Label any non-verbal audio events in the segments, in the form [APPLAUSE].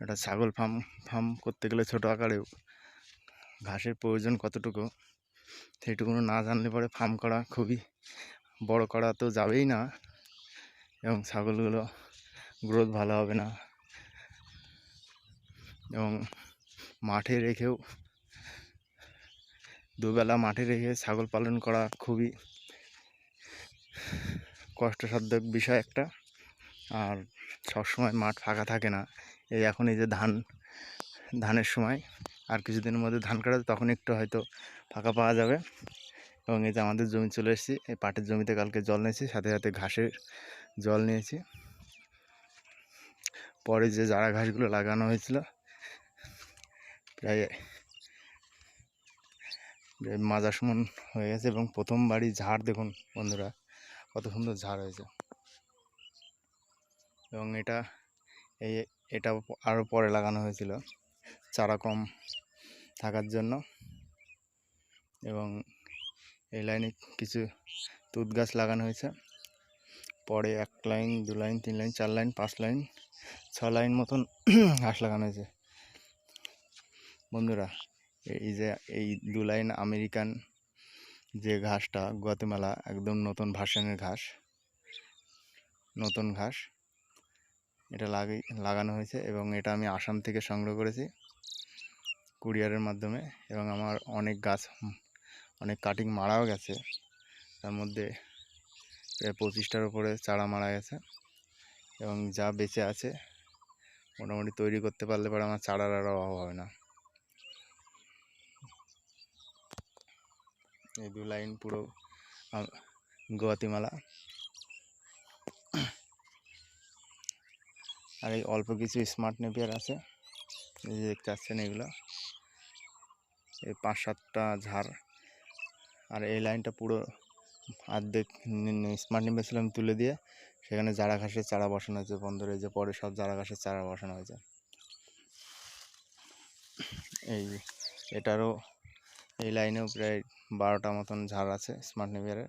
একটা ছাগল farm farm করতে গেলে ছোটো আকারেও ঘাসের প্রয়োজন কতটুকু, সেইটুকুনো না জানলে পরে ফার্ম করা খুবই বড় করা তো যাবেই না এবং ছাগলগুলো গ্রোথ ভালো হবে না। এবং মাঠে রেখেও দুবেলা মাঠে রেখে ছাগল পালন করা খুবই কষ্টসাধ্য বিষয় একটা। আর সবসময় মাঠ ফাঁকা থাকে না। এই এখন এই যে ধান, ধানের সময় আর কিছুদিনের মধ্যে ধান কাটা, তখন একটু হয়তো ফাঁকা পাওয়া যাবে। এবং এই যে আমাদের জমি চলে এসেছি, এই পাটের জমিতে কালকে জল নিয়েছি, সাথে সাথে ঘাসের জল নিয়েছি। পরে যে জারা ঘাসগুলো লাগানো হয়েছিল, প্রায় মাজার সমান হয়ে গেছে এবং প্রথমবারই ঝাড়, দেখুন বন্ধুরা, কত সুন্দর ঝাড় হয়েছে। এবং এটা এই এটা আরও পরে লাগানো হয়েছিল। চারা কম থাকার জন্য। এবং এই লাইনে কিছু তুত গাছ লাগানো হয়েছে। পরে এক লাইন, দু লাইন, তিন লাইন, চার লাইন, পাঁচ লাইন, ছ লাইন মতন [CLEARS THROAT] ঘাস লাগানো হয়েছে। বন্ধুরা এই যে, এই দু লাইন আমেরিকান যে ঘাসটা, গুয়াতেমালা, একদম নতুন ভার্সনের ঘাস। নতুন ঘাস। এটা লাগাই লাগানো হয়েছে এবং এটা আমি আসাম থেকে সংগ্রহ করেছি কুরিয়ারের মাধ্যমে এবং আমার অনেক গাছ অনেক কাটিং মারাও গেছে। তার মধ্যে প্রায় পঁচিশটার উপরে চারা মারা গেছে এবং যা বেঁচে আছে মোটামুটি তৈরি করতে পারলে পরে আমার চারার আর অভাব হবে না। এই দু লাইন পুরো আম, আর এই অল্প কিছু স্মার্ট নেপিয়ার আছে। যে দেখতে পাচ্ছেন এগুলো। এই পাঁচ সাতটা ঝাড়। আর এই লাইনটা পুরো অর্ধেক স্মার্ট নেপিয়ার ছিল আমি তুলে দিয়ে সেখানে জারা ঘাসের চারা বসানো হয়েছে বন্ধুর এই যে পরে সব জারা ঘাসের চারা বসানো হয়েছে। এই এটারও এই লাইনেও প্রায় বারোটা মতন ঝাড় আছে স্মার্ট নেপিয়ারের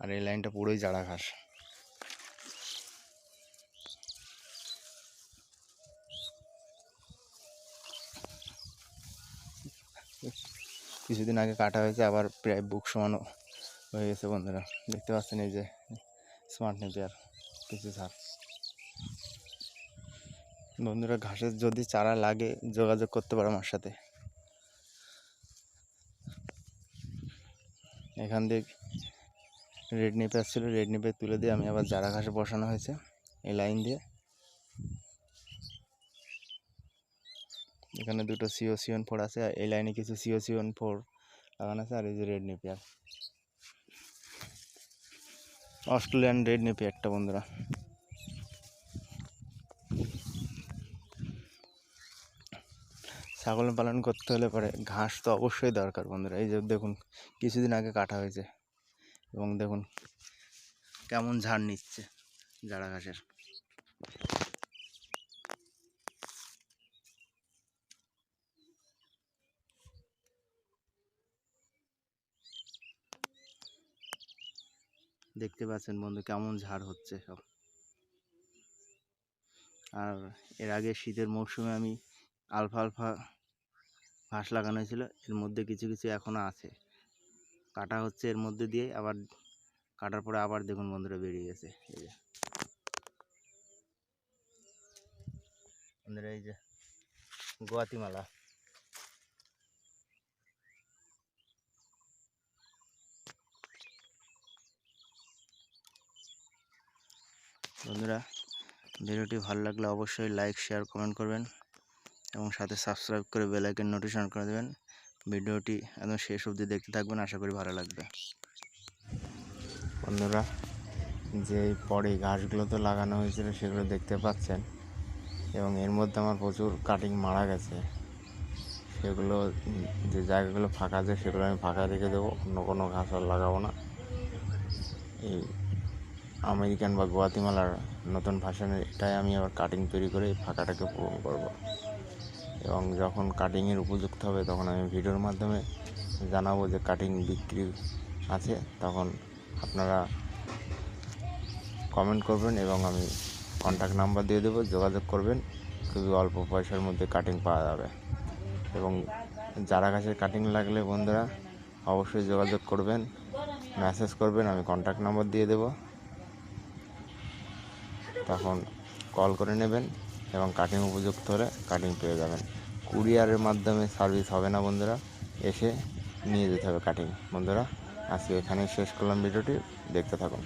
আর এই লাইনটা পুরোই জারা ঘাস। কিছুদিন আগে কাটা হয়েছে, আবার প্রায় বুক সমানও হয়ে গেছে বন্ধুরা। দেখতে পাচ্ছেন এই যে স্মার্ট নেপিয়ার কিছু ঝাড় বন্ধুরা ঘাসের যদি চারা লাগে, যোগাযোগ করতে পারো আমার সাথে। এখান থেকে রেড নেপিয়ার ছিল, রেড নেপিয়ার তুলে দিয়ে আমি আবার জারা ঘাসে বসানো হয়েছে, এই লাইন দিয়ে এখানে দুটো সিও সিওন ফোর আছে এই লাইনে কিছু সিও সিওন ফোর লাগানো আছে, আর এই যে রেড নেপিয়ার অস্ট্রেলিয়ান রেড নেপিয়ারটা বন্ধুরা। ছাগল পালন করতে হলে পরে ঘাস তো অবশ্যই দরকার, বন্ধুরা। এই যে দেখুন, কিছুদিন আগে কাটা হয়েছে, এবং দেখুন কেমন ঝাড় নিচ্ছে জারা ঘাসের। দেখতে পাচ্ছেন বন্ধু কেমন ঝাড় হচ্ছে সব। আর এর আগে শীতের মরশুমে আমি আলফা আলফা ঘাস লাগানো হয়েছিল, এর মধ্যে কিছু কিছু এখনও আছে। কাটা হচ্ছে এর মধ্যে দিয়ে, আবার কাটার পরে আবার দেখুন বন্ধুরা বেরিয়ে গেছে, এই যে। বন্ধুরা, এই যে গোয়াতিমালা। বন্ধুরা, ভিডিওটি ভালো লাগলে অবশ্যই লাইক শেয়ার কমেন্ট করবেন এবং সাথে সাবস্ক্রাইব করে বেল আইকন নোটিফিকেশন করে দেবেন। ভিডিওটি একদম শেষ অবধি দেখতে থাকবেন, আশা করি ভালো লাগবে। বন্ধুরা, যে পরে ঘাসগুলো তো লাগানো হয়েছিল সেগুলো দেখতে পাচ্ছেন এবং এর মধ্যে আমার প্রচুর কাটিং মারা গেছে। সেগুলো, যে জায়গাগুলো ফাঁকা আছে সেগুলো আমি ফাঁকা রেখে দেবো, অন্য কোনো ঘাস আর লাগাবো না। এই আমেরিকান বা গোয়াতিমালার নতুন এটাই আমি আবার কাটিং তৈরি করে ফাঁকাটাকে পূরণ করব। এবং যখন কাটিংয়ের উপযুক্ত হবে, তখন আমি ভিডিওর মাধ্যমে জানাব যে কাটিং বিক্রি আছে, তখন আপনারা কমেন্ট করবেন এবং আমি কন্ট্যাক্ট নাম্বার দিয়ে দেবো, যোগাযোগ করবেন, খুবই অল্প পয়সার মধ্যে কাটিং পাওয়া যাবে। এবং যারা কাছে কাটিং লাগলে বন্ধুরা, অবশ্যই যোগাযোগ করবেন মেসেজ করবেন, আমি কন্ট্যাক্ট নাম্বার দিয়ে দেব। তখন কল করে নেবেন এবং কাটিং উপযুক্ত হলে কাটিং পেয়ে যাবেন। কুরিয়ারের মাধ্যমে সার্ভিস হবে না বন্ধুরা, এসে নিয়ে যেতে হবে কাটিং। বন্ধুরা, আজকে এখানেই শেষ করলাম ভিডিওটি, দেখতে থাকুন।